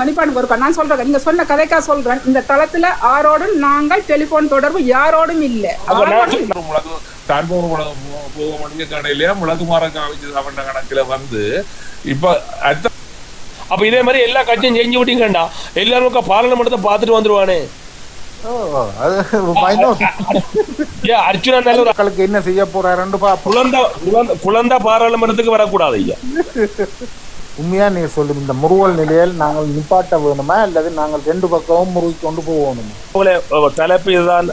நிப்பாட்டுங்க இருக்கா நான் சொல்றேன் நீங்க சொன்ன கதைக்கா சொல்றேன். இந்த தளத்துல ஆரோடும் நாங்கள் டெலிபோன் தொடர்பு யாரோடும் இல்ல. கடையில முழக்கு மரம் காமிச்சு சாப்பிட்ட கணக்குல வந்து இப்ப அடுத்த அப்ப இதே மாதிரி எல்லா கட்சியும் செஞ்சு விட்டீங்கடா எல்லாரும் பாராளுமன்றத்தை பார்த்துட்டு வந்துருவானே. ஒரு என்ன செய்ய போறாருன்னு பாப்போம் குழந்தா குழந்தா குழந்தா பாராளுமன்றத்துக்கு வரக்கூடாது ஐயா. உண்மையா நீ சொல்லு இந்த முறுவல் நிலையில் நாங்கள் நிப்பாட்ட வேணுமா? அல்லது நாங்கள் ரெண்டு பக்கமும் முறுகி கொண்டு போகணுமா உங்களே, தலைப்பு இதுதான்.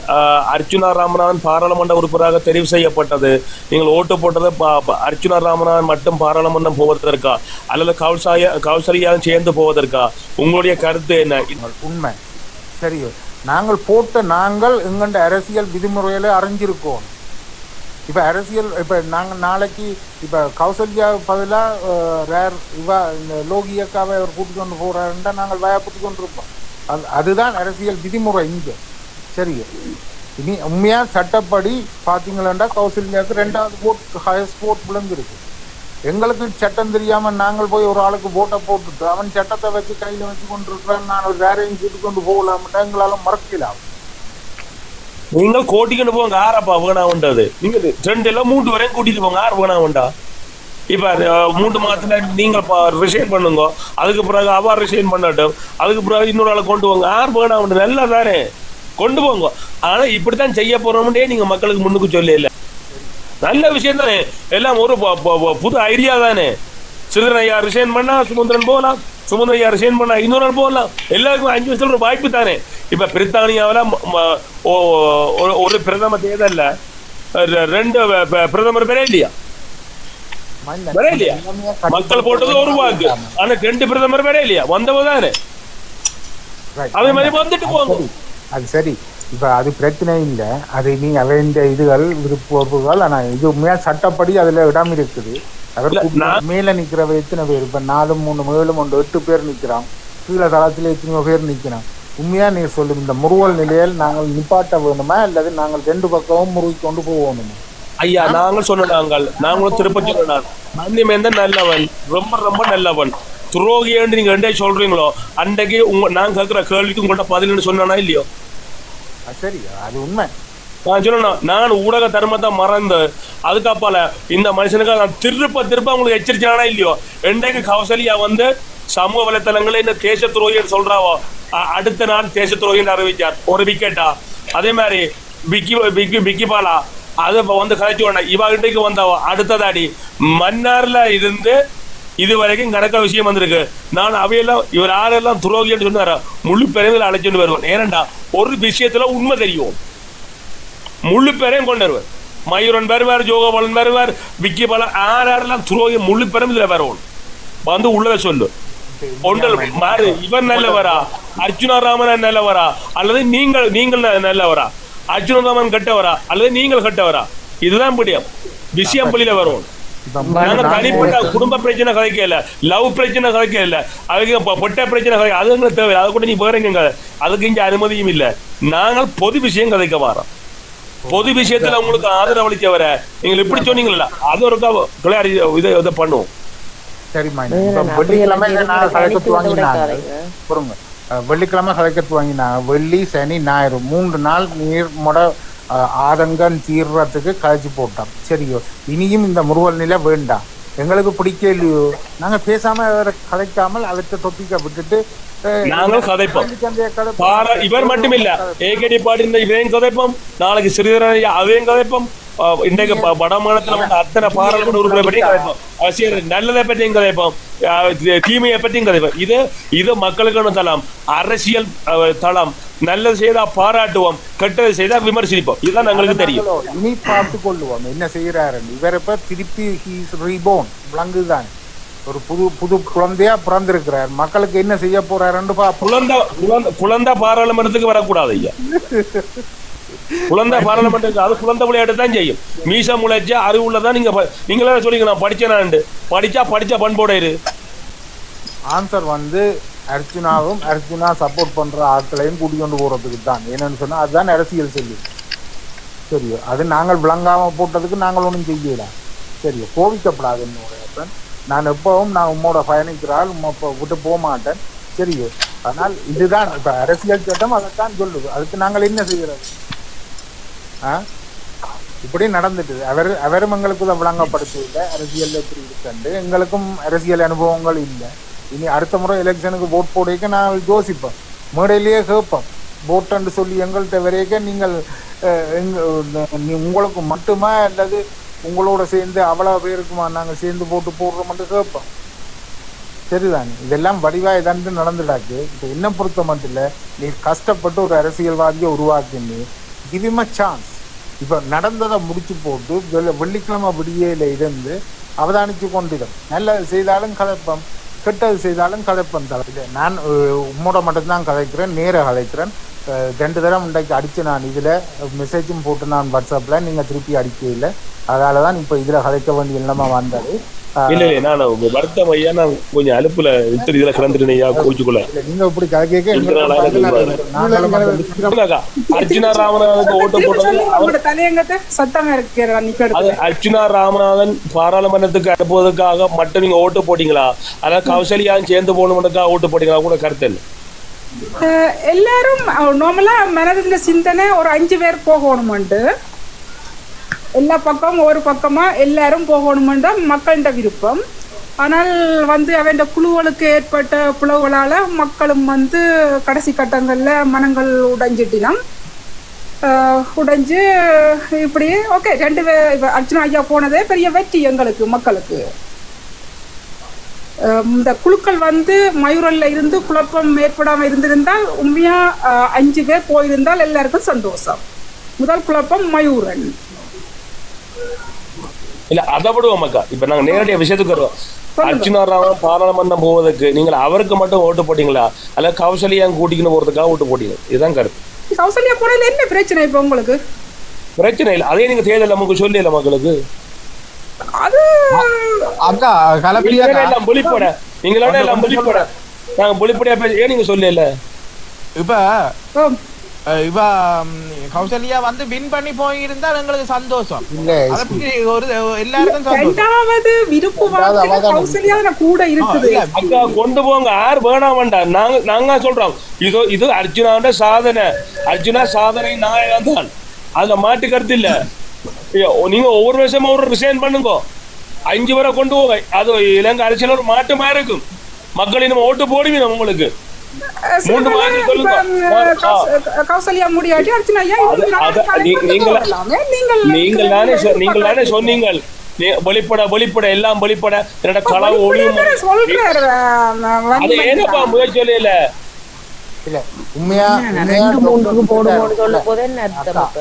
அர்ச்சுனா ராமநாதன் பாராளுமன்ற உறுப்பினராக தெரிவு செய்யப்பட்டது. நீங்கள் ஓட்டு போட்டது அர்ச்சுனா ராமநாதன் மட்டும் பாராளுமன்றம் போவதற்கா? அல்லது கௌசாய கௌசரியாக சேர்ந்து போவதற்கா? உங்களுடைய கருத்து என்ன? உண்மை. சரியோ. நாங்கள் போட்ட நாங்கள் எங்கண்ட அரசியல் விதிமுறைகளை அறிஞ்சிருக்கோம். இப்போ அரசியல் இப்போ நாங்கள் நாளைக்கு இப்போ கௌசல்யா பதிலாக ரேர் இவா இந்த லோகி அக்காவை அவர் கூட்டிக் கொண்டு போறாருன்றா நாங்கள் வயப்பட்டு கொண்டு இருப்போம் அது அதுதான் அரசியல் விதிமுறை இங்கே. சரி. இனி உண்மையாக சட்டப்படி பார்த்தீங்களா கௌசல்யாவுக்கு ரெண்டாவது போட் ஹையஸ்ட் போட் விழுந்திருக்கு. எங்களுக்கு சட்டம் தெரியாமல் நாங்கள் போய் ஒரு ஆளுக்கு போட்டை போட்டுட்டு அவன் சட்டத்தை வச்சு கையில் வச்சு கொண்டு இருக்கிறான் நான் வேறையும் கூட்டு கொண்டு போகலாம்ட்டா எங்களால் மறக்கலாம் நீங்கள் கோட்டிக்கொண்டு போங்க ஆறப்பா வேணாம்ன்றது நீங்க ரெண்டு எல்லாம் மூன்று வரையும் கூட்டிட்டு போங்க ஆறு வேணாம்டா இப்ப அஹ், மூன்று மாசத்துல நீங்க ரிசைன் பண்ணுங்க. அதுக்கு பிறகு அவ ரிசைன் பண்ணட்டும். அதுக்கு பிறகு இன்னொரு ஆளை கொண்டு போங்க ஆறு வேணாம் நல்லா தானே? கொண்டு போங்க. ஆனா இப்படித்தான் செய்ய போறோம்னே நீங்க மக்களுக்கு முன்னுக்கு சொல்ல இல்ல நல்ல விஷயம் தானே. எல்லாம் ஒரு புது ஐடியா தானே. சிறுதன் ஐயா ரிசைன் பண்ணா சுமந்திரன் போகலாம் சுமந்திரன் ஐயா ரிசைன் பண்ணா இன்னொரு ஆள் போகலாம். எல்லாருக்கும் அஞ்சு வருஷத்துல ஒரு வாய்ப்பு தானே. இப்ப பிரித்தானியாவில் ஒரு பிரதம தேர்தல்ல ரெண்டு பிரதமர் பேரே இல்லையா வரே இல்லையா மக்கள் போட்டது ஒரு வாக்கு. ஆனா ரெண்டு பிரதமர் பேரே இல்லையா வந்தவ தானே. அதே மாதிரி வந்துட்டு போங்க. அது சரி. இப்ப அது பிரச்சனை இல்லை. அது நீ அவன் இதுகள் விருப்பங்கள் ஆனா இது உண்மையா சட்டப்படி அதுல இடம் இருக்குது. அவர் மேல நிக்கிறவ எத்தனை பேர்? இப்ப நாலு மூணு மேலும் ஒன்று எட்டு பேர் நிக்கிறான். கீழே தளத்துல எத்தனையோ பேர் நிக்கிறான். உண்மையா நீ சொல்லு இந்த முறுவல் நிலையில் நாங்கள் நிப்பாட்ட வேணுமா? அல்லது நாங்கள் ரெண்டு பக்கமும் முறுகி கொண்டு போகணுமா ஐயா நாங்கள் சொன்ன நாங்கள். நாங்களும் திருப்ப சொன்னார் மன்னிமேந்தன் நல்லவன். ரொம்ப ரொம்ப நல்லவன். துரோகின்னு நீங்க ரெண்டே சொல்றீங்களோ அன்றைக்கு உங்க நான் கேட்கிற கேள்விக்கு உங்கள்ட்ட பதிலுன்னு சொன்னானா இல்லையோ? சரி அது உண்மை. நான் சொல்லணும் நான் ஊடக தர்மத்தை மறந்து அதுக்கப்பால இந்த மனுஷனுக்கு நான் திருப்ப திருப்ப உங்களுக்கு எச்சரிச்சானா இல்லையோ? என்றைக்கு கௌசல்யா வந்து சமூக வலைத்தளங்களில் இந்த தேச துரோகின்னு சொல்றாவோ? அடுத்த நாள் தேச துரோகின்னு அறிவிச்சார். ஒரு விக்கெட்டா? அதே மாதிரி பிக்கி பிக்கி பிக்கி பாலா அது வந்து கலைச்சு உடனே இவ இன்றைக்கு வந்தவோ அடுத்ததாடி மன்னார்ல இருந்து இது வரைக்கும் நடக்க விஷயம் வந்திருக்கு. நான் அவையெல்லாம் இவர் யாரெல்லாம் துரோகின்னு சொன்னாரா முழு பெருமையில அழைச்சிட்டு வருவேன் ஏனண்டா ஒரு விஷயத்துல உண்மை தெரியும். முழு பேரையும் கொண்டு வருவார். மயூரன் வருவார் ஜோகபாலன் வருவார் விக்கி பாலன் யாரெல்லாம் துரோகி முழு பேரும் இதுல வருவோம் வந்து உள்ளத சொல்லு. ஒன்றல் மாறு இவன் நல்லவரா? அர்ஜுனா ராமன் நல்லவரா? அல்லது நீங்கள் நீங்கள் நல்லவரா? அர்ஜுன ராமன் கெட்டவரா? அல்லது நீங்கள் கெட்டவரா? இதுதான் பிடிக்கும் விஷயம் புள்ளியில வரும் குடும்ப பிரச்சனை கதைக்கல லவ் பிரச்சனை கதைக்கல அதுக்கு பொட்டை பிரச்சனை கதை அது எங்களுக்கு தேவை அதை கூட நீ போறீங்க அதுக்கு இங்க அனுமதியும் இல்ல. நாங்கள் பொது விஷயம் கதைக்க வரோம். பொது விஷயத்துல உங்களுக்கு ஆதரவு அளிச்சவர நீங்க இப்படி சொன்னீங்களா அது ஒரு விளையாடி இதை இதை பண்ணுவோம். சரிம்மா வெள்ளிக்கிழமை கலைக்கத்து வாங்கினாங்க வாங்கினாங்க வெள்ளி சனி ஞாயிறு மூன்று நாள் நீர் முட ஆதங்கம் தீர்றதுக்கு கழிச்சு போட்டோம் சரியோ இனியும் இந்த முறுவல் நிலை வேண்டாம் எங்களுக்கு பிடிக்கலையோ? நாங்க பேசாம கலைக்காமல் அவற்றை தொப்பிக்க விட்டுட்டு நாங்களும் கதைப்போம். இவர் மட்டும் இல்ல ஏகடி பாடி இருந்த இவரையும் கதைப்போம். நாளைக்கு சிறிதரன் அதையும் கதைப்போம். இன்றைக்கு வடமாநிலத்துல வந்து அத்தனை பாராளுமன்ற உறுப்பினர் பற்றியும் கதைப்போம். அவசியம் நல்லதை பற்றியும் கதைப்போம். தீமையை பற்றியும் கதைப்போம். இது இது மக்களுக்கான தளம் அரசியல் தளம். நல்லது செய்தா பாராட்டுவோம் கெட்டது செய்தா விமர்சிப்போம். இதுதான் எங்களுக்கு தெரியும். இனி பார்த்து கொள்ளுவோம் என்ன செய்யறாரு இவர் இப்ப திருப்பி ஹீஸ் ரீபோன் விளங்குதான் ஒரு புது புது குழந்தையா பிறந்திருக்கிறார். மக்களுக்கு என்ன செய்ய போறாருன்னு குழந்தை குழந்தை குழந்தை பாராளுமன்றத்துக்கு வரக்கூடாது ஐயா. குழந்தை பாராளுமன்றத்துக்கு அது குழந்தை விளையாட்டு தான் செய்யும். மீச முளைச்சா அறிவுள்ளதான் நீங்க நீங்களே சொல்லிங்க நான் படிச்சேனாண்டு. படிச்சா படிச்ச பண்போட இரு. ஆன்சர் வந்து அர்ஜுனாவும் அர்ஜுனா சப்போர்ட் பண்ற ஆட்களையும் கூட்டி கொண்டு போறதுக்கு தான். என்னன்னு சொன்னா அதுதான் அரசியல் சொல்லி. சரியோ? அது நாங்கள் விளங்காம போட்டதுக்கு நாங்கள் ஒன்றும் செய்யல. சரியோ? கோவிக்கப்படாது என்னோட அப்பன். நான் எப்பவும் நான் உம்மோட பயணிக்கிறாள் உம்மை இப்போ விட்டு போக மாட்டேன். சரியோ? ஆனால் இதுதான் இப்ப அரசியல் சட்டம் அதைத்தான் சொல்லுது. அதுக்கு நாங்கள் என்ன செய்கிறது ஆ? இப்படி நடந்துட்டு அவர் அவரும் எங்களுக்கு இதை விளங்கப்படுத்தவில்லை அரசியல் எப்படி இருக்குண்டு. எங்களுக்கும் அரசியல் அனுபவங்கள் இல்லை. இனி அடுத்த முறை எலெக்ஷனுக்கு ஓட் போடுறதுக்கு நான் யோசிப்போம் மேடையிலேயே கேட்போம் ஓட்டுன்னு சொல்லி எங்கள்கிட்ட வரைக்கும் நீங்கள் அஹ், எங்க நீ- உங்களுக்கு மட்டுமா அல்லது உங்களோட சேர்ந்து அவ்வளோ பேருக்குமா நாங்கள் சேர்ந்து போட்டு போடுறோம்னு கேட்போம் சரிதானே இதெல்லாம் வடிவா தான் நடந்துடாச்சு இப்போ என்ன பொறுத்த மட்டும் இல்லை நீ கஷ்டப்பட்டு ஒரு அரசியல்வாதியை உருவாக்கின்னு கிவிம் அ சான்ஸ் இப்போ நடந்ததை முடிச்சு போட்டு வெள்ளிக்கிழமை விடியல இருந்து அவதானிச்சு கொண்டிடும் நல்லது செய்தாலும் கதைப்பம் கெட்டது செய்தாலும் கதைப்பம் தவிர நான் உம்மோட மட்டும்தான் கதைக்கிறேன் நேர கதைக்கிறேன் ரெண்டு தடவை இன்றைக்கு அடிச்சு நான் இதில் மெசேஜும் போட்டு நான் வாட்ஸ்அப்பில் நீங்கள் திருப்பி அடிக்கல அதால தான் இப்போ இதில் கதைக்க வேண்டிய நிலைமை வந்தது. இல்ல இல்ல நான் வருத்தம் ஐயா நான் கொஞ்சம் அலுப்புல இத்தனை இதுல கிடந்துட்டேன் ஐயா கோச்சுக்குள்ள நீங்க இப்படி அர்ஜுனா ராமநாதனுக்கு ஓட்டு போட்டது அர்ச்சுனா ராமநாதன் பாராளுமன்றத்துக்கு அனுப்புவதற்காக மட்டும் நீங்க ஓட்டு போட்டீங்களா? அதாவது கௌசல்யாவும் சேர்ந்து போகணுன்றதுக்காக ஓட்டு போட்டீங்களா? கூட கருத்து எல்லாரும் நார்மலா மனதில் சிந்தனை ஒரு அஞ்சு பேர் போகணுமெண்டு எல்லா பக்கம் ஒரு பக்கமாக எல்லாரும் போகணுமென்ற மக்கள்கிட்ட விருப்பம். ஆனால் வந்து அவன் குழுக்களுக்கு ஏற்பட்ட பிளவுகளால மக்களும் வந்து கடைசி கட்டங்களில் மனங்கள் உடைஞ்சிட்டினம். உடைஞ்சு இப்படி ஓகே ரெண்டு பேர் அர்ஜுனா ஐயா போனதே பெரிய வெற்றி எங்களுக்கு மக்களுக்கு. இந்த குழுக்கள் வந்து மயூரல்ல இருந்து குழப்பம் ஏற்படாமல் இருந்திருந்தால் உண்மையாக அஞ்சு பேர் போயிருந்தால் எல்லாருக்கும் சந்தோஷம். முதல் குழப்பம் மயூரன். இல்ல அதை விடுவோம் மக்கா. இப்ப நாங்க நேரடியா விஷயத்துக்கு வருவோம். அர்ச்சுனா ராமன் பாராளுமன்றம் போவதற்கு நீங்கள் அவருக்கு மட்டும் ஓட்டு போட்டீங்களா? அல்ல கௌசல்யாங்க கூட்டிக்கின்னு போறதுக்காக ஓட்டு போட்டீங்க? இதுதான் கருத்து. கௌசல்யா போனதுல என்ன பிரச்சனை இப்போ உங்களுக்கு? பிரச்சனை இல்லை. அதே நீங்க தேர்தல் நமக்கு சொல்லல மக்களுக்கு? அது அக்கா கலப்பியா எல்லாம் வெளிப்பட நீங்களே எல்லாம் வெளிப்பட நாங்க வெளிப்படையா பேச ஏன் நீங்க சொல்லல இப்ப ம், கௌசல்யா வந்து வின் பண்ணி போயிருந்தால் எங்களுக்கு சந்தோஷம். ஒரு எல்லாருக்கும் சந்தோஷம். ரெண்டாவது விருப்பு கூட இருக்குது. அக்கா கொண்டு போங்க. யார் வேணாம் வேண்டாம் நாங்க நாங்க சொல்றோம். இது இது அர்ஜுனாவோட சாதனை. அர்ஜுனா சாதனை நாயகம் தான். அதுல மாட்டு கருத்து இல்ல. ஐயோ, நீங்க ஒவ்வொரு வருஷமா ஒரு ரிசைன் பண்ணுங்க. அஞ்சு வரை கொண்டு போங்க. அது இலங்கை அரசியல் ஒரு மாற்றமா இருக்கும். மக்கள் நம்ம ஓட்டு போடுவீங்க உங்களுக்கு. கௌசல்யா முடியாட்டி அர்ச்சனா நீங்கள் தானே நீங்கள் தானே சொன்னீங்கள் வெளிப்பட வெளிப்பட எல்லாம் வெளிப்பட. என்னோட களவு அஹ், அது ஏனப்பா முயற்சி இல்ல இல்ல உண்மையா உண்மையா ரெண்டு மூணுக்கு டாக்டர் போடுங்கன்னு சொல்ல இல்ல. போது என்ன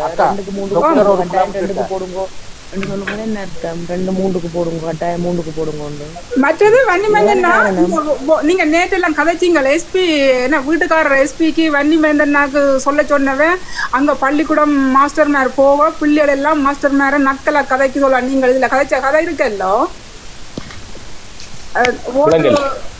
அர்த்தம்? ரெண்டுக்கு போடுங்க. கேட்டா. போடுங்க என்ன அர்த்தம் ரெண்டு கட்டாயம் மூணுக்கு போடுங்க மற்றது வன்னிமேந்தன்னா நீங்க நேற்று எல்லாம் கதைச்சிங்கள் எஸ்பி என்ன வீட்டுக்காரர் எஸ்பிக்கு வன்னிமேந்தன்னாக்கு சொல்ல சொன்னவன் அங்க பள்ளிக்கூடம் மாஸ்டர் மேர் போக பிள்ளைகள் எல்லாம் மாஸ்டர் மேர நக்கலா கதைக்கு சொல்ல நீங்கள் இதுல கதைச்ச கதை இருக்கல்லோ.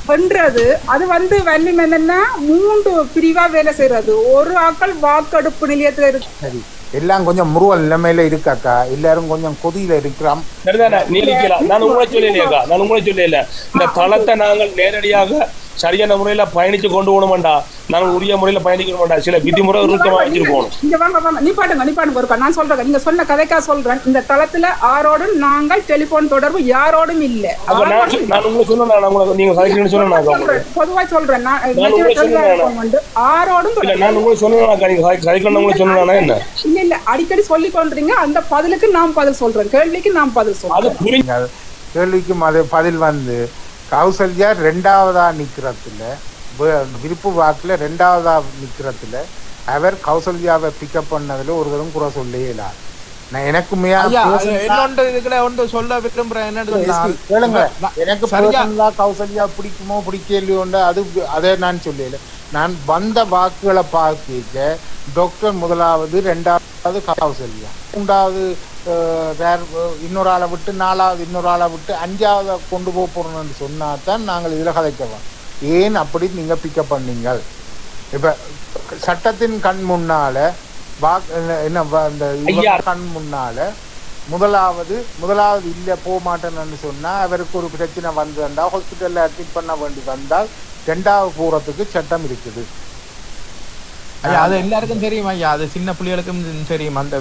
வென்றது. அது வந்து வன்னிமேந்தன்னா மூன்று பிரிவா வேலை செய்யறது ஒரு ஆக்கள் வாக்கெடுப்பு நிலையத்துல இருக்கு சரி. எல்லாம் கொஞ்சம் முருவல் நிலைமையில இருக்காக்கா. எல்லாரும் கொஞ்சம் கொதியில இருக்கிறோம். சரிதானே? நீ நிக்கலாம் நான் உங்களை சொல்லலையாக்கா நான் உங்களை சொல்லல இந்த தளத்தை நாங்கள் நேரடியாக சரியான முறையில பயணிச்சு கொண்டு போகணுமாண்டா. நாங்கள் உரிய முறையில பயணிக்கணுமாண்டா. சில விதிமுறை இறுக்கமா வச்சிருக்கோம் இங்க வாங்க வாங்க. நீ பாட்டுங்க நீ பாட்டுங்க ஒருக்கா நான் சொல்றேன். நீங்க சொன்ன கதைக்கா சொல்றேன். இந்த தளத்துல ஆரோடும் நாங்கள் டெலிபோன் தொடர்பு யாரோடும் இல்ல. நான் உங்களுக்கு சொன்னேன் நான் உங்களுக்கு நீங்க சைக்கிள்னு சொன்னேன் பொதுவா சொல்றேன். நான் ஆரோடும். நான் உங்களுக்கு சொன்னேன் நீங்க உங்களுக்கு சொன்னா என்ன? இல்ல அடிக்கடி சொல்லி கொண்டிருங்க அந்த பதிலுக்கு நான் பதில் சொல்றேன் கேள்விக்கு நான் பதில் நீங்கள் கேள்விக்கும் அது பதில் வந்து கௌசல்யா ரெண்டாவதா நிக்கிறதுல வி- விருப்பு வாக்குல ரெண்டாவதா நிக்கிறதுல அவர் கௌசல்யாவை பிக்கப் பண்ணதுல ஒரு தரம் குறை சொல்லவே இல்லை. நான் எனக்குமே இன்னொன்று ஒன்று சொல்ல விரும்புறேன். என்னன்னு கேளுங்க. எனக்கு சரியா- பர்சனலா கௌசல்யா பிடிக்குமோ பிடிக்கலையோண்டு அது அதை நான் சொல்லல நான் வந்த வாக்குகளை பார்க்க டாக்டர் முதலாவது ரெண்டாவது கௌசல்யா மூன்றாவது வேற இன்னொரு ஆளை விட்டு நாலாவது இன்னொரு ஆளை விட்டு அஞ்சாவதை கொண்டு போக போறோம்னு சொன்னா தான் நாங்கள் இதில் கதைக்கலாம் ஏன் அப்படி நீங்க பிக்கப் பண்ணீங்க இப்ப சட்டத்தின் கண் முன்னால என்ன- என்ன வ- இவங்க ஐயா. கண் முன்னால முதலாவது முதலாவது இல்ல போக மாட்டேன்னு சொன்னா அவருக்கு ஒரு பிரச்சனை வந்தா ஹாஸ்பிட்டல்ல அட்மிட் பண்ண வேண்டி வந்தால் ரெண்டாவது போறதுக்கு சட்டம் இருக்குது. ஐயா அது எல்லாருக்கும் தெரியும் ஐயா. அது சின்ன பிள்ளைகளுக்கும் தெரியும் அந்த.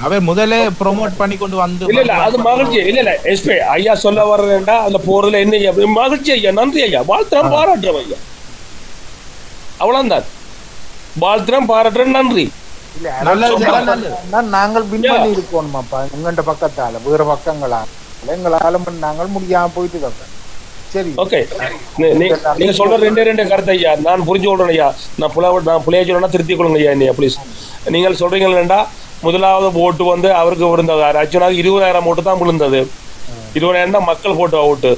அவர் முதல்ல ப்ரோமோட் பண்ணி கொண்டு வந்து இல்ல இல்ல அது மகிழ்ச்சி. இல்ல இல்ல எஸ்பி ஐயா சொல்ல வர்றதுண்டா அதுல போறதுல என்ன ஐயா? மகிழ்ச்சி ஐயா நன்றி ஐயா. வாழ்த்துறோம் பாராட்டுறோம் ஐயா. அவ்வளவுதான். வாழ்த்துறோம் பாராட்டுறோம் நன்றி. நாங்கள் வின் பண்ணி இருக்கணுமாப்பா எங்கண்ட பக்கத்தால வேற பக்கங்களா எங்களால நாங்கள் முடியாம போயிட்டு சரி. ஓகே. நீங்க சொல்ற ரெண்டே ரெண்டு கருத்து ஐயா. நான் புரிஞ்சு கொள்றேன் ஐயா. நான் புல நான் புள்ளைய சொல்லணும்னா திருத்தி கொள்ளுங்க ஐயா என்னையா ப்ளீஸ் நீங்கள் சொல்றீங்களா முதலாவது ஓட்டு வந்து அவருக்கு விழுந்தது. அர்ஜுனாவுக்கு இருபதாயிரம் ஓட்டு தான் விழுந்தது. இருபதாயிரம் தான் மக்கள் போட்டு ஓட்டு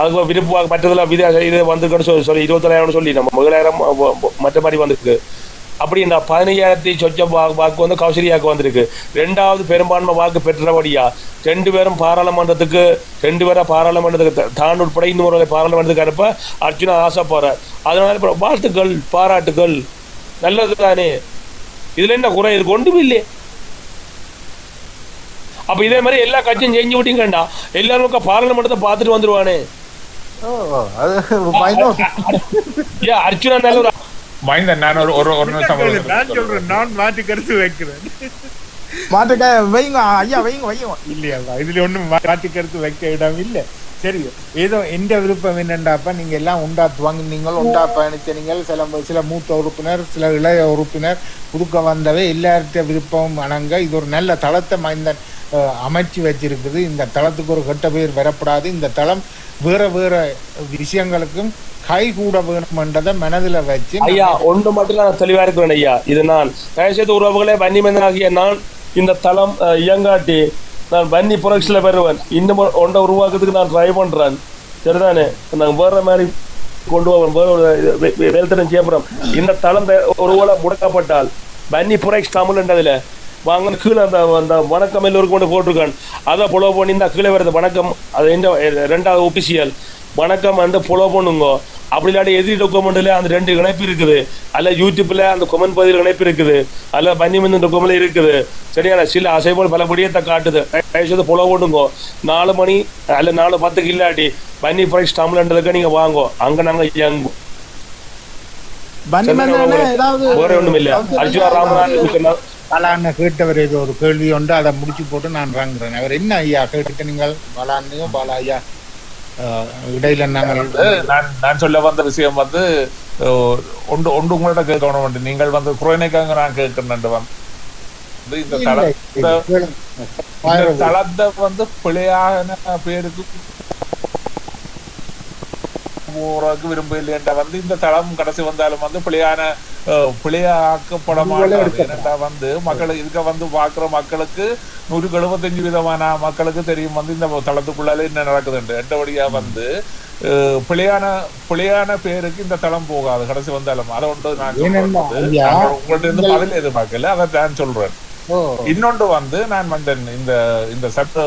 அதுக்கு விருப்ப மற்றதுல வித இது வந்துருக்குன்னு சொல்லி சொல்லி இருபத்தொள்ளாயிரம் சொல்லி நம்ம முதலாயிரம் மற்ற மாதிரி வந்திருக்கு. அப்படி இந்த சொச்ச வா- வாக்கு வந்து கௌசரியாவுக்கு வந்திருக்கு. ரெண்டாவது பெரும்பான்மை வாக்கு பெற்றபடியா ரெண்டு பேரும் பாராளுமன்றத்துக்கு ரெண்டு பேரை பாராளுமன்றத்துக்கு தான் உட்பட இன்னொரு பாராளுமன்றத்துக்கு அனுப்ப அர்ஜுனா ஆசைப்படுறார் அதனால இப்ப வாழ்த்துக்கள் பாராட்டுகள் நல்லது தானே. இதுல என்ன குறை? இருக்கு ஒன்றும் இல்லையே. அப்ப இதே மாதிரி எல்லா கட்சியும் செஞ்சு விட்டீங்கண்டா எல்லாரும் பாராளுமன்றத்தை பார்த்துட்டு வந்துருவானே. அர்ஜுனா நல்ல மைந்தன் நான் ஒரு ஒரு ஒரு நிமிஷம் ஒரு நிமிஷம் நான் சொல்றேன். நான் மாற்றி கருத்து வைக்கிறேன். வைங்க ஐயா வைங்க வைங்க. இல்லையா இதுல ஒண்ணும் மாற்றி கருத்து வைக்க இடம் இல்ல. சரி ஏதோ எந்த விருப்பம் என்னண்டாப்பா நீங்க எல்லாம் உண்டா துவங்கினீங்கள் உண்டா பயணிச்ச நீங்கள் சில சில மூத்த உறுப்பினர் சில இளைய உறுப்பினர் புதுக்க வந்தவை எல்லார்ட்ட விருப்பமும் அணங்க இது ஒரு நல்ல தளத்தை மைந்தன் அஹ், அமைச்சு வச்சிருக்குது. இந்த தளத்துக்கு ஒரு கெட்ட பேர் வரப்படாது. இந்த தளம் வேற வேற விஷயங்களுக்கும் கை கூட வேணும்ன்றதை மனதில் வச்சு ஐயா ஒன்று மட்டும் நான் தெளிவா இருக்கிறேன் ஐயா. இது நான் தயவுசெய்து உறவுகளே வன்னிமந்தனாகிய நான் இந்த தளம் இயங்காட்டி நான் வன்னி புரட்சியில் பெறுவேன். இன்னும் ஒரு- ஒன்றை உருவாக்குறதுக்கு நான் ட்ரை பண்றேன். சரிதானே? நான் வேற மாதிரி கொண்டு போவேன். வேற ஒரு வே- வே- வேலைத்திட்டம் செய்யப்படுறோம் இந்த தளம் த- ஒருவேளை முடக்கப்பட்டால் வன்னி புரட்சி தமிழ்ன்றதுல வாங்க கீழே அந்த அந்த வணக்கம் எல்லோருக்கும் கொண்டு போட்டிருக்கான். அதை புலோ பண்ணி இந்த கீழே வருது வணக்கம். அது இந்த ரெண்டாவது ஒபிசியல் வணக்கம் அந்த புலோ பண்ணுங்க. அப்படி இல்லாட்டி எதிரி டாக்குமெண்ட்ல அந்த ரெண்டு இணைப்பு இருக்குது. அல்ல யூடியூப்ல அந்த கொமெண்ட் பதில் இணைப்பு இருக்குது. அல்ல பன்னிமந்த டாக்குமெண்ட்ல இருக்குது. சரியான சில அசைபோல் பல விடயத்தை காட்டுது. தயவுசெய்து புலோ போட்டுங்கோ நாலு மணி அல்ல நாலு பத்துக்கு இல்லாட்டி பன்னி பிரைஸ் தமிழ்ன்றதுக்கு நீங்க வாங்கோ. அங்க நாங்க பன்னிமந்தன ஏதாவது வேற ஒண்ணும் இல்ல அர்ஜுனா பலான்னு கேட்டவர் ஏதோ ஒரு கேள்வி உண்டு. அதை முடிச்சு போட்டு நான் வாங்குறேன். அவர் என்ன ஐயா? கேட்டுக்க நீங்கள் பலான்னையும் பாலா ஐயா இடையில நாங்கள் நான் நான் சொல்ல வந்த விஷயம் வந்து ஒன்று ஒன்று உங்கள்ட்ட கேட்கணும் வந்து. நீங்கள் வந்து குறைனைக்காக நான் கேட்கிறேன் வந்து இந்த இல்லை, தளத்தை இல்லை, கேளுங்க. இந்த தளத்தை வந்து பிழையான பேருக்கு போறதுக்கு விரும்ப இல்லையண்டா வந்து இந்த தளம் கடைசி வந்தாலும் வந்து பிழையான அஹ், பிழையாக்கப்பட மாட்டாது. ஏனென்றா வந்து மக்கள் இதுக்க வந்து பாக்குற மக்களுக்கு நூறுக்கு எழுபத்தஞ்சு விதமான மக்களுக்கு தெரியும் வந்து இந்த தளத்துக்குள்ளால என்ன நடக்குதுன்னு எட்டபடியா வந்து பிழையான பிழையான பேருக்கு இந்த தளம் போகாது கடைசி வந்தாலும். அதை ஒன்று நான் உங்கள்ட்ட இருந்து பதில் எதிர்பார்க்கல. அதை நான் சொல்றேன். இன்னொன்று வந்து நான் வந்து இந்த இந்த சட்ட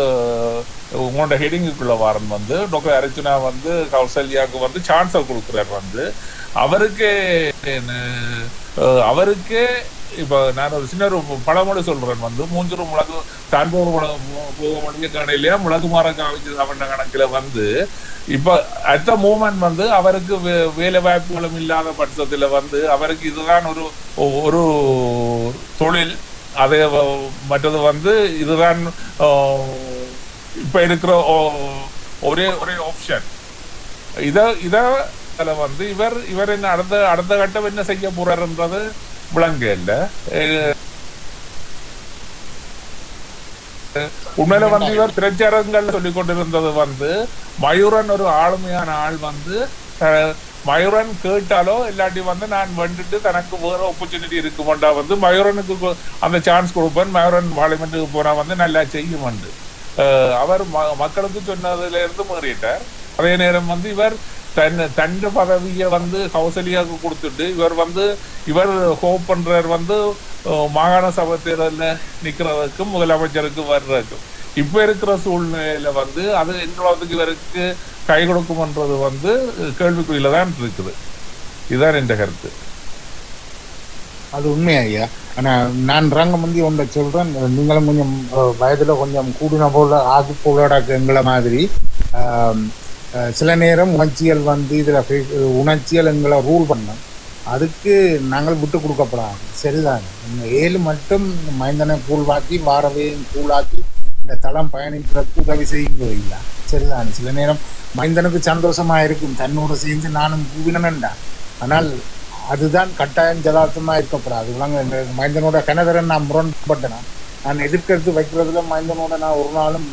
உங்களோட ஹெடிங்குக்குள்ள வாரன் வந்து டாக்டர் அர்ஜுனா வந்து கௌசல்யாவுக்கு வந்து சான்ஸை கொடுக்குறார் வந்து. அவருக்கே என்ன- அவருக்கே இப்போ நான் ஒரு சின்ன ஒரு பழமொழி சொல்றேன் வந்து மூஞ்சூர் முழக்கு தான்போர் போக போக கடையிலேயே முழக்கு மாற காமிச்சது அவன் கணக்கில் வந்து. இப்போ அடுத்த மூமெண்ட் வந்து அவருக்கு வே- வேலை வாய்ப்புகளும் இல்லாத பட்சத்தில் வந்து அவருக்கு இதுதான் ஒரு ஒரு தொழில். அதே மற்றது வந்து இதுதான் இப்ப இருக்கிற ஒரே ஒரே ஆப்ஷன் இத இத வந்து இவர் இவர் என்ன அடுத்த அடுத்த கட்டம் என்ன செய்ய போறாருன்றது விளங்க இல்ல. உண்மையில வந்து இவர் பிரச்சாரங்கள் சொல்லிக் கொண்டிருந்தது வந்து மயூரன் ஒரு ஆளுமையான ஆள் வந்து மயூரன் கேட்டாலோ இல்லாட்டி வந்து நான் வந்துட்டு தனக்கு வேற ஆப்பர்ச்சுனிட்டி இருக்குமெண்டா வந்து மயூரனுக்கு அந்த சான்ஸ் கொடுப்பேன் மயூரன் பார்லிமெண்ட்டுக்கு போனா வந்து நல்லா செய்யும் வந்து அவர் ம- மக்களுக்கு சொன்னதுல இருந்து மாறிட்டார். அதே நேரம் வந்து இவர் தன் தன் பதவியை வந்து கௌசல்யாவுக்கு கொடுத்துட்டு இவர் வந்து இவர் ஹோப் பண்றார் வந்து மாகாண சபை தேர்தல்ல நிக்கிறதுக்கும் முதலமைச்சருக்கும் வர்றதுக்கும். இப்ப இருக்கிற சூழ்நிலையில வந்து அது எந்தளவுக்கு இவருக்கு கை கொடுக்கும்ன்றது வந்து கேள்விக்குறியில தான் இருக்குது. இதுதான் என்ற கருத்து. அது உண்மை ஐயா. ஆனால் நான் ரங்க முந்தி ஒன்றை சொல்கிறேன் நீங்களும் கொஞ்சம் வயதில் கொஞ்சம் கூடின போல ஆகு போலோட எங்களை மாதிரி. சில நேரம் உணர்ச்சிகள் வந்து இதில் உணர்ச்சிகள் எங்களை ரூல் பண்ணும். அதுக்கு நாங்கள் விட்டு கொடுக்கப்படாது. சரிதான்? இந்த ஏழு மட்டும் மைந்தனை கூழ்வாக்கி வாரவையும் கூழாக்கி இந்த தளம் பயணிக்கிறதுக்கு உதவி செய்யுங்க இல்லை சரிதான்? சில நேரம் மைந்தனுக்கு சந்தோஷமாக இருக்கும். தன்னோட சேர்ந்து நானும் கூவினேன்டா ஆனால் அதுதான் கட்டாயம் ஜதார்த்தமாக இருக்கப்படாது விளங்க மைந்தனோட கனதரன் நான் முரண்பட்டேனா? நான் எதிர்க்கிறது வைக்கிறதுல மைந்தனோட நான் ஒரு நாளும்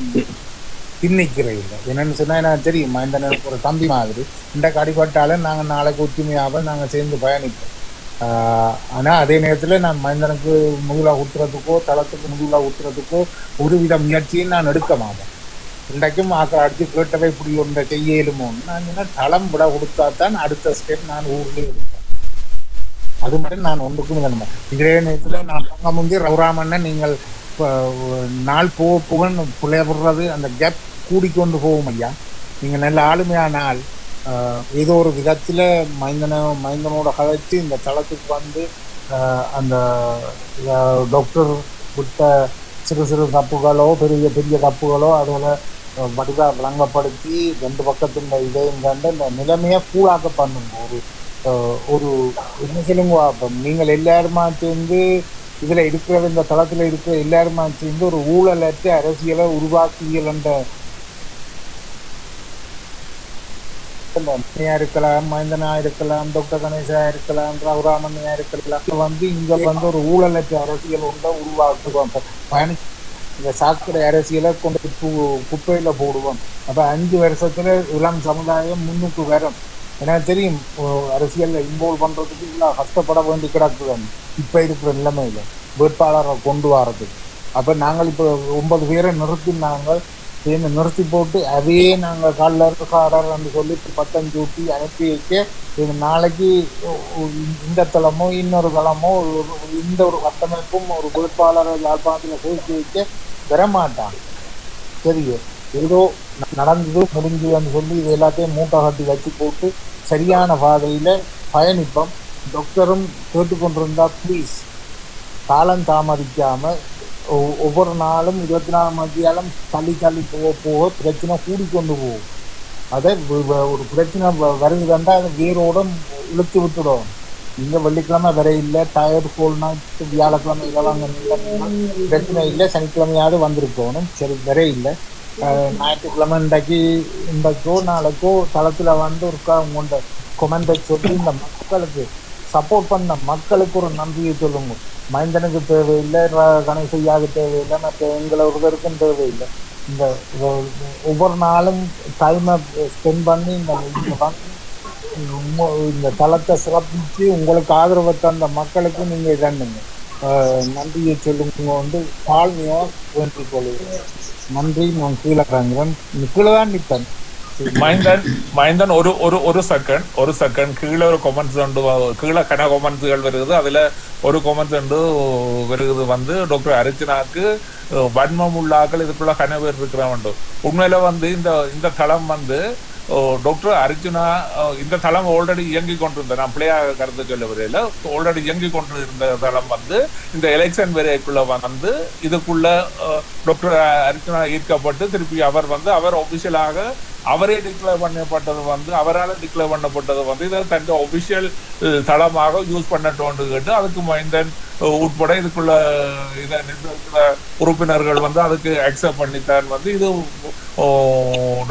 பின்னிக்கிறேன் இல்லை. என்னன்னு சொன்னால் எனக்கு தெரியும். மைந்தன் எனக்கு ஒரு தம்பி மாதிரி. இந்த அடிபட்டாலும் நாங்கள் நாளைக்கு ஒற்றுமையாக நாங்கள் சேர்ந்து பயணிப்போம். ஆனால் அதே நேரத்தில் நான் மைந்தனுக்கு முதுலா ஊற்றுறதுக்கோ தளத்துக்கு முழுவில் ஊற்றுறதுக்கோ ஒரு ஒருவித முயற்சியும் நான் எடுக்க மாட்டேன். இன்றைக்கும் ஆக்கள் அடித்து கேட்டவை இப்படி ஒன்றை செய்யலுமோன்னு நான் என்ன தளம் விட கொடுத்தா தான் அடுத்த ஸ்டெப் நான் ஊர்லேயே அது மட்டும் நான் ஒன்றுக்கும் இல்லை. இதே நேரத்தில் நான் பங்க முந்தி ரவுராமண்ணன் நீங்கள் நாள் போக புகழ் புலையப்படுறது அந்த கேப் கூடிக்கொண்டு போகும் ஐயா. நீங்கள் நல்ல ஆளுமையான ஆள். ஏதோ ஒரு விதத்தில் மைந்தனை மைந்தனோட கதைச்சு இந்த தளத்துக்கு வந்து அந்த டாக்டர் விட்ட சிறு சிறு தப்புகளோ பெரிய பெரிய தப்புகளோ அதில் வடிவாக விளங்கப்படுத்தி ரெண்டு பக்கத்தின் இதையும் கண்டு இந்த நிலைமையை கூழாக்க பண்ணுங்க ஒரு ஒரு என்ன சொல்லுங்க நீங்கள் எல்லாருமா சேர்ந்து இதுல இருக்கிற இந்த தளத்துல இருக்கிற எல்லாருமா சேர்ந்து ஒரு ஊழலற்ற அரசியலை உருவாக்கியல்ன்ற மணியா இருக்கலாம் மைந்தனா இருக்கலாம் டாக்டர் கணேசா இருக்கலாம் ரகுராமன்யா இருக்கலாம். வந்து இங்க வந்து ஒரு ஊழலற்ற அரசியல் ஒன்றை உருவாக்குவோம். பயணி இந்த சாக்கடை அரசியலை கொண்டு கு- குப்பையில போடுவோம். அப்ப அஞ்சு வருஷத்துல இளம் சமுதாயம் முன்னுக்கு வரும். எனக்கு தெரியும் அரசியலில் இன்வால்வ் பண்ணுறதுக்கு இல்லை கஷ்டப்பட வேண்டி கிடக்குது. இப்போ இருக்கிற நிலைமையில் வேட்பாளரை கொண்டு வரதுக்கு. அப்போ நாங்கள் இப்போ ஒன்பது பேரை நிறுத்தினாங்க சேர்ந்து நிறுத்தி போட்டு அதையே நாங்கள் காலில் இருக்க காரர்னு சொல்லி பத்தஞ்சு ஊட்டி அனுப்பி வைக்க இது நாளைக்கு இந்த தளமோ இன்னொரு தளமோ இந்த ஒரு கட்டமைப்பும் ஒரு வேட்பாளரை யாழ்ப்பாணத்தில் சேர்த்து வைக்க வரமாட்டாங்க. சரியோ? ஏதோ ந- நடந்தது முடிஞ்சதுன்னு சொல்லி இது எல்லாத்தையும் மூட்டை கட்டி வச்சு போட்டு சரியான பாதையில் பயணிப்போம். டாக்டரும் கேட்டுக்கொண்டிருந்தா ப்ளீஸ் காலம் தாமதிக்காமல் ஒ- ஒவ்வொரு நாளும் இருபத்தி நாலு மதியாலும் தள்ளி தள்ளி போக போக பிரச்சனை கூடிக்கொண்டு போகும். அதை ஒரு பிரச்சனை வ- வருதுன்னா அது வேரோட இழுத்து விட்டுடும். இங்கே வெள்ளிக்கிழமை வர இல்லை டயர்டு கோல்னா வியாழக்கிழமை இதெல்லாம் பிரச்சனை இல்லை சனிக்கிழமையாவது வந்திருக்கணும். சரி வர இல்லை. ஞாயிற்றுக்கிழமை இன்றைக்கு இன்றைக்கோ நாளைக்கோ தளத்துல வந்து இருக்கா உங்கள்கிட்ட கொமெண்டை சொல்லி இந்த மக்களுக்கு சப்போர்ட் பண்ண மக்களுக்கு ஒரு நன்றியை சொல்லுங்க. மைந்தனுக்கு தேவையில்லை ர- கணேசையாவுக்கு தேவையில்லை மற்ற எங்களை ஒருவருக்கும் தேவையில்லை. இந்த ஒவ்வொரு நாளும் டைமை ஸ்பெண்ட் பண்ணி இந்த இந்த வந்து இந்த தளத்தை சிறப்பித்து உங்களுக்கு ஆதரவை தந்த மக்களுக்கு நீங்கள் இதண்ணுங்க நன்றியை சொல்லுங்க. வந்து தாழ்மையாக வேண்டிக் கொள்கிறேன் நன்றி நான் கீழே இறங்குறேன் கீழே தான் நிற்பேன். மைந்தன் மைந்தன் ஒரு ஒரு ஒரு செகண்ட் ஒரு செகண்ட் கீழே ஒரு கொமெண்ட்ஸ் உண்டு. கீழே கன கொமெண்ட்ஸ்கள் வருது. அதுல ஒரு கொமெண்ட்ஸ் உண்டு வருது. வந்து டாக்டர் அர்ச்சனாக்கு வன்மம் உள்ளாக்கள் இதுக்குள்ள கன பேர் இருக்கிறவன் உண்மையில வந்து இந்த இந்த தளம் வந்து டாக்டர் அர்ஜுனா இந்த தளம் ஆல்ரெடி இயங்கி கொண்டிருந்த நான் பிள்ளையாக கருத்து சொல்ல வரையில ஆல்ரெடி இயங்கி கொண்டிருந்த தளம் வந்து இந்த எலெக்ஷன் வரைக்குள்ள வந்து இதுக்குள்ள டாக்டர் அர்ஜுனா ஈர்க்கப்பட்டு திருப்பி அவர் வந்து அவர் ஒபிஷியலாக அவரே டிக்ளேர் பண்ணப்பட்டது வந்து அவரால் டிக்ளேர் பண்ணப்பட்டது வந்து இதை தன் ஒபிஷியல் தளமாக யூஸ் பண்ணட்டோன்னு கேட்டு அதுக்கு மைந்தன் உட்பட இதுக்குள்ள இதை நிர்ணயிக்கிற உறுப்பினர்கள் வந்து அதுக்கு அக்செப்ட் பண்ணித்தான் வந்து இது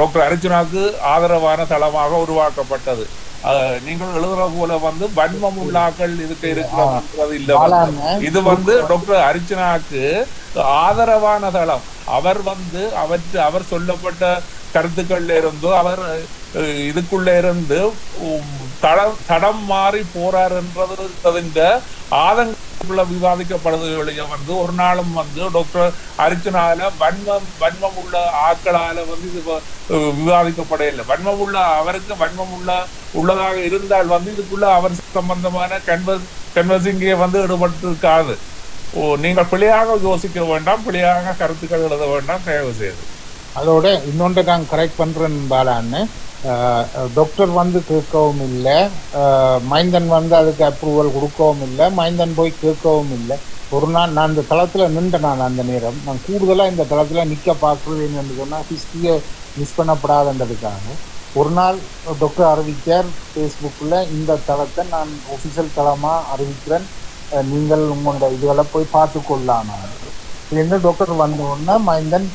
டாக்டர் அர்ஜுனாக்கு ஆதரவான தளமாக உருவாக்கப்பட்டது. நீங்கள் எழுதுற போல வந்து வன்மம் உள்ளாக்கள் இதுக்கு இருக்கிறது இல்ல இது வந்து டாக்டர் அர்ச்சனாக்கு ஆதரவான தளம். அவர் வந்து அவற்று அவர் சொல்லப்பட்ட கருத்துக்கள்ல இருந்தோ அவர் இதுக்குள்ள இருந்து தடம் தடம் மாறி போறாருன்றதுன்ற ஆதங்கக்குள்ள விவாதிக்கப்படுது ஒழிய வந்து ஒரு நாளும் வந்து டாக்டர் அர்ச்சனால வன்மம் வன்மம் உள்ள ஆக்களால வந்து இது வ- அஹ், வன்மம் உள்ள அவருக்கு வன்மம் உள்ள உள்ளதாக இருந்தால் வந்து இதுக்குள்ள அவர் சம்பந்தமான கன்வர்ஸ் கன்வர்சிங்கே வந்து ஈடுபட்டிருக்காது. ஓ நீங்கள் பிழையாக யோசிக்க வேண்டாம் பிழையாக கருத்துக்கள் எழுத வேண்டாம் தயவு செய்து. அதோட இன்னொன்று நான் கரெக்ட் பண்றேன் பாலான்னு. டாக்டர் வந்து கேட்கவும் இல்லை. மைந்தன் வந்து அதுக்கு அப்ரூவல் கொடுக்கவும் இல்லை. மைந்தன் போய் கேட்கவும் இல்லை. ஒரு நாள் நான் இந்த தளத்தில் நின்ற நான் அந்த நேரம். நான் கூடுதலாக இந்த தளத்தில் நிற்க பார்க்குறது என்று சொன்னால் ஹிஸ்ட்ரியை மிஸ் பண்ணப்படாதுன்றதுக்காக. ஒரு நாள் டாக்டர் அறிவித்தார் ஃபேஸ்புக்கில் இந்த தளத்தை நான் ஒஃபிஷியல் தளமாக அறிவிக்கிறேன். நீங்கள் உங்களோட இதுகளை போய் பார்த்து கொள்ளலாம் என்ன டாக்டர் வந்த உடனே மைந்தன்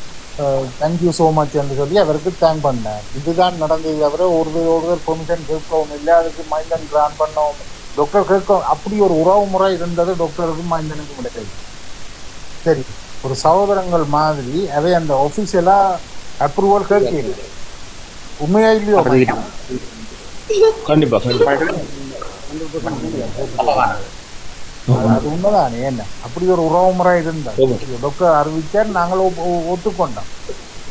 தேங்க்யூ ஸோ மச் என்று சொல்லி அவருக்கு தேங்க் பண்ணேன். இதுதான் நடந்தது தவிர ஒருவர் ஒருவர் பெர்மிஷன் கேட்கவும் இல்லை. அதுக்கு மைந்தன் கிராண்ட் பண்ணவும் டாக்டர் கேட்க அப்படி ஒரு உறவு முறை இருந்தது டாக்டருக்கும் மைந்தனுக்கும் கிடையாது சரி ஒரு சகோதரங்கள் மாதிரி அவை அந்த ஒஃபிஷியலாக அப்ரூவல் கேட்கல. உண்மையா இல்லையோ? மைந்தன்? அது உண்மைதானே என்ன அப்படி ஒரு உறவு முறை இருந்தா டாக்டர் அறிவிச்சார் நாங்கள் ஒத்துக்கொண்டோம்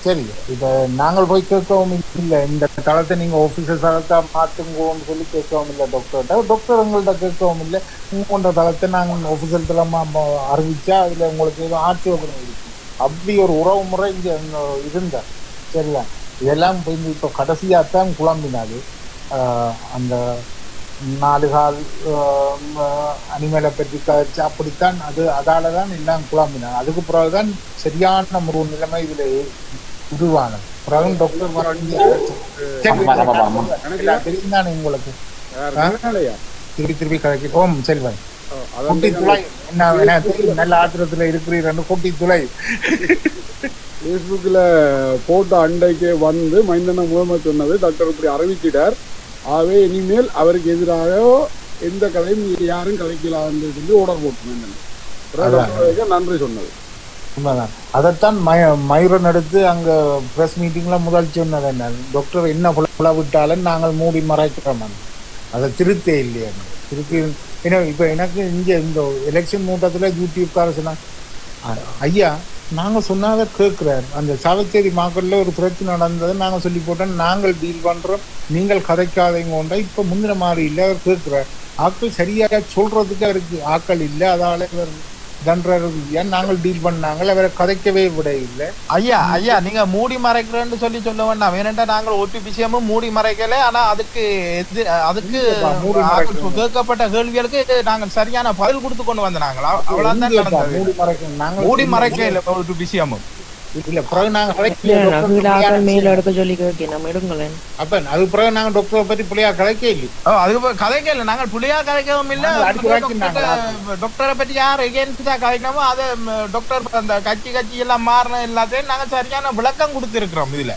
சரி இப்போ நாங்கள் போய் கேட்கவும் இல்லை இந்த தளத்தை நீங்கள் ஆஃபீஸர் தளத்தை மாற்றுங்கோன்னு சொல்லி கேட்கவும் இல்லை டாக்டர்கிட்ட டாக்டர் எங்கள்கிட்ட கேட்கவும் இல்லை உங்களோட தளத்தை நாங்கள் ஆஃபீஸர் தளமாக அறிவிச்சா அதில் உங்களுக்கு எதுவும் ஆட்சேபனை இருக்கு அப்படி ஒரு உறவு முறை இங்கே இருந்தார் சரியா இதெல்லாம் இப்போ கடைசியாக தான் குழம்பினாது ஆஹ் அந்த நாலு கால் அனிமலை பற்றி கழிச்சு அப்படித்தான் அது அதால தான் எல்லாம் குழம்பினாங்க அதுக்கு பிறகுதான் சரியான ஒரு நிலைமை இதுல உருவானது. பிறகு டாக்டர் தெரியும் தானே உங்களுக்கு? அதனாலயா திருப்பி திருப்பி கதைக்கு ஓம் செல்வன். குட்டி துளை. என்ன நல்ல ஆத்திரத்துல இருக்கிறீர்கள் குட்டி துளை. ஃபேஸ்புக்கில் போட்ட அண்டைக்கு வந்து மைந்தன மூலமாக சொன்னது டாக்டர் இப்படி அறிவிச்சிட்டார். ஆகவே இனிமேல் அவருக்கு எதிராக எந்த கதையும் யாரும் கலைக்கலாம்னு சொல்லி ஆர்டர் போட்டு நன்றி சொன்னது. உண்மைதான். அதைத்தான் மய மயூரன் எடுத்து அங்க ப்ரெஸ் மீட்டிங்ல முதல் சொன்னது என்ன? டாக்டர் என்ன புல விட்டாலும் நாங்கள் மூடி மறைக்கிறோம் அதை திருத்தே இல்லையா திருத்தி ஏன்னா இப்போ எனக்கு இங்கே இந்த எலெக்ஷன் மூட்டத்தில் யூடியூப்கார சொன்னாங்க "அ- ஐயா நாங்கள் சொன்னாத கேட்குறாரு. அந்த சாவச்சேரி மாக்கல்ல ஒரு பிரச்சனை நடந்ததை நாங்கள் சொல்லி போட்டோம் நாங்கள் டீல் பண்ணுறோம் நீங்கள் கதைக்காதீங்க உண்டா. இப்போ முந்தின மாதிரி இல்லை அவர் கேட்குறார். ஆட்கள் சரியாக சொல்கிறதுக்கு அவருக்கு ஆட்கள் இல்லை அதால இவர் தண்டர் ஏன் நாங்கள் டீல் பண்ணாங்க. அவரை கதைக்கவே விட இல்லை. ஐயா ஐயா நீங்க மூடி மறைக்கிறேன்னு சொல்லி சொல்ல வேண்டாம். ஏனென்றா நாங்கள் ஒட்டு விஷயமும் மூடி மறைக்கல. ஆனா அதுக்கு அதுக்கு. கேட்கப்பட்ட கேள்விகளுக்கு நாங்கள் சரியான பதில் கொடுத்து கொண்டு வந்த நாங்கள். அவ்வளவுதான் மூடி மறைக்கணும். நாங்கள் மூடி மறைக்க இல்லை ஒட்டு விஷயமும் இல்ல பிறகு ஆக்கள் மேல எடுக்க சொல்லி கேட்க நம்ம எடுங்களேன். அப்ப அது பிறகு நாங்கள் டாக்டரை பற்றி பிள்ளையா கதைக்க இல்லை ஓ, அது ப- கதைக்க இல்லை நாங்கள் புள்ளியா கதைக்கவும் இல்லை. டாக்டரை பற்றி யார் எகேன்ஸ்டா கதைக்கணுமோ அதை டாக்டர் அந்த கட்சி கட்சி எல்லாம் மாறின எல்லாத்தையும் நாங்கள் சரியான விளக்கம் கொடுத்திருக்கிறோம் இதுல.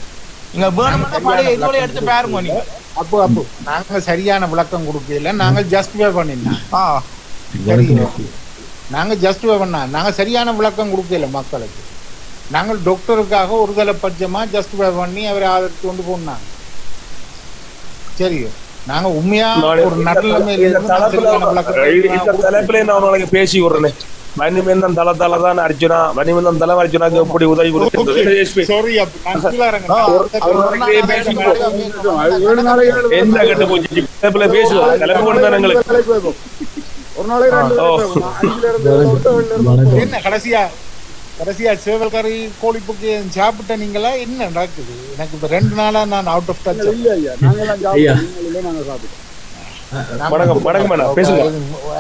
நீங்க வேணும்னா பழைய இதோட எடுத்து பாருங்க நீங்க. அப்போ அப்போ நாங்கள் சரியான விளக்கம் கொடுக்கல நாங்கள் ஜஸ்டிஃபை பண்ணினோம் ஆ. சரி நாங்கள் ஜஸ்டிஃபை பண்ணா நாங்கள் சரியான விளக்கம் கொடுக்கல மக்களுக்கு. நாங்கள் டாக்டருக்காக ஒரு தலைப்பட்சமாக ஜஸ்டிஃபை பண்ணி அவரை ஆதரித்து கொண்டு போனாங்க. சரி நாங்க உண்மையா ஒரு தலைப்பிலே நான் நாளைக்கு பேசி விடுறேன். வன்னிமேந்தன் தளத்தால தான் அர்ஜுனா. வன்னிமேந்தன் தலம் அர்ஜுனாக்கு எப்படி உதவி எந்த கட்டு போச்சு தலைப்புல பேசுவோம் தலைப்பு கொண்டு தான் எங்களுக்கு. ஒரு நாளைக்கு என்ன கடைசியா? கடைசியா சேவல் கறி கோழிப்புக்கு சாப்பிட்ட நீங்களா? என்ன நடக்குது? எனக்கு இப்ப ரெண்டு நாளா நான் அவுட் ஆஃப் டச் இல்ல ஐயா. இல்லை. நாங்க சாப்பிட்டோம். வணக்கம் வணக்கம் மேடம் பேசுங்க.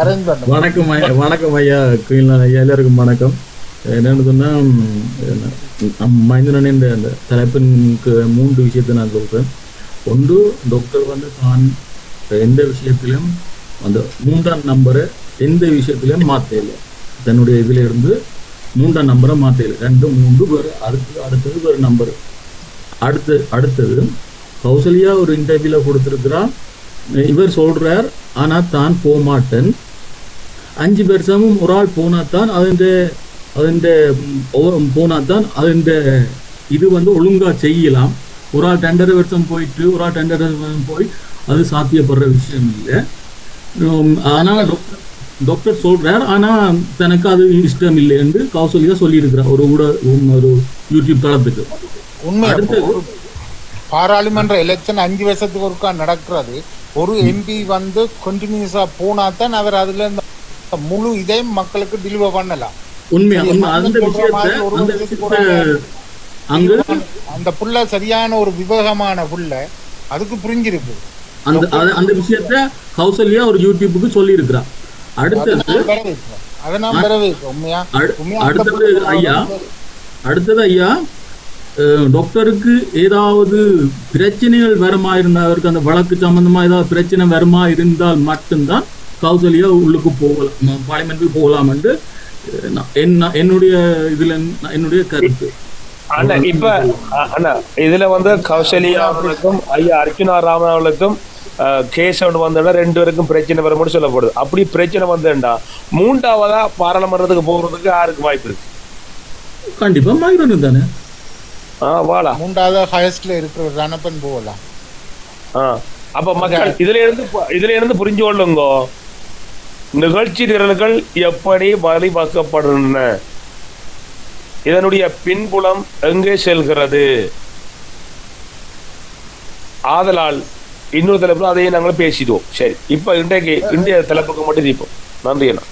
அரேஞ்ச் பண்ண வணக்கம் ஐயா வணக்கம் ஐயா எல்லாருக்கும் வணக்கம். என்னன்னு சொன்னால் மைந்தனன் இந்த அந்த தலைப்பிற்கு மூன்று விஷயத்தை நான் சொல்கிறேன் ஒன்று டாக்டர் வந்து தான் எந்த விஷயத்திலும் அந்த மூன்றாம் நம்பரை எந்த விஷயத்திலும் மாற்றல தன்னுடைய இதுல இருந்து மூன்றாம் நம்பரை மாற்றிடு ரெண்டு மூன்று பேர் அடுத்து அடுத்தது ஒரு நம்பர் அடுத்து அடுத்தது கௌசல்யா ஒரு இன்டர்வியூவில் கொடுத்துருக்குறா இவர் சொல்கிறார் ஆனால் தான் போக மாட்டேன். அஞ்சு வருஷமும் ஒரு ஆள் போனால் தான் அதன் அதுண்ட போனால் தான் அதுண்ட இது வந்து ஒழுங்காக செய்யலாம். ஒரு ஆள் டெண்டர் வருஷம் போயிட்டு ஒரு ஆள் டெண்டர் வருஷம் போய் அது சாத்தியப்படுற விஷயம் இல்லை. ஆனால் டாக்டர் டாக்டர் சொல்றார் ஆனா தனக்கு அது இஷ்டம் இல்லை என்று கௌசல்யா சொல்லியிருக்கிறார். ஒரு ஊட ஒரு யூடியூப் தளத்துக்கு. உண்மை பாராளுமன்ற எலெக்ஷன் அஞ்சு வருஷத்துக்கு ஒருக்கா நடக்கிறது. ஒரு எம்பி வந்து கண்டினியூஸா போனா தான் அவர் அதுல இந்த முழு இதையும் மக்களுக்கு டெலிவர் பண்ணலாம். உண்மை. அந்த விஷயத்த புள்ள சரியான ஒரு விவேகமான புள்ள. அதுக்கு புரிஞ்சிருக்கு. அந்த அந்த விஷயத்த கௌசல்யா ஒரு யூடியூபுக்கு சொல்லி இருக்கிறா அதை அடுத்தது அடுத்தது ஐயா. அடுத்தது ஐயா அஹ், டாக்டருக்கு ஏதாவது பிரச்சனைகள் வருமா இருந்தால் அவருக்கு அந்த வழக்கு சம்பந்தமா ஏதாவது பிரச்சனை வருமா இருந்தால் மட்டும்தான் கௌசல்யா உள்ளுக்கு போகலாம் பார்லிமெண்ட்டுக்கு போகலாம் என்று என்ன என்னுடைய இதுல என்னுடைய கருத்து. அண்ணா இப்ப அண்ணா இதுல வந்து கௌசல்யா அவர்களுக்கும் ஐயா அர்ச்சுனா ராமன் அவர்களுக்கும் கேஸ் ஒன்று வந்தோன்னா ரெண்டு பேருக்கும் பிரச்சனை வரும்னு சொல்லப்படுது. அப்படி பிரச்சனை வந்தேன்டா மூன்றாவதா பாராளுமன்றத்துக்கு போகிறதுக்கு யாருக்கு வாய்ப்பு இருக்கு. கண்டிப்பா மைக்ரோன் தானே? ஆ வாடா. மூன்றாவது ஹையஸ்ட்ல இருக்கிற ரணப்பன் போகலாம். ஆ அப்ப மக்கள் இதுல இருந்து இதுல இருந்து புரிஞ்சு கொள்ளுங்க. நிகழ்ச்சி நிரல்கள் எப்படி வழிவகுக்கப்படுகின்றன? இதனுடைய பின்புலம் எங்கே செல்கிறது? ஆதலால் இன்னொரு தலைப்புல அதையும் நாங்கள் பேசிடுவோம். சரி இப்ப இன்றைக்கு இந்திய தலைப்புக்கு மட்டும் தீப்போம் நன்றி அண்ணா.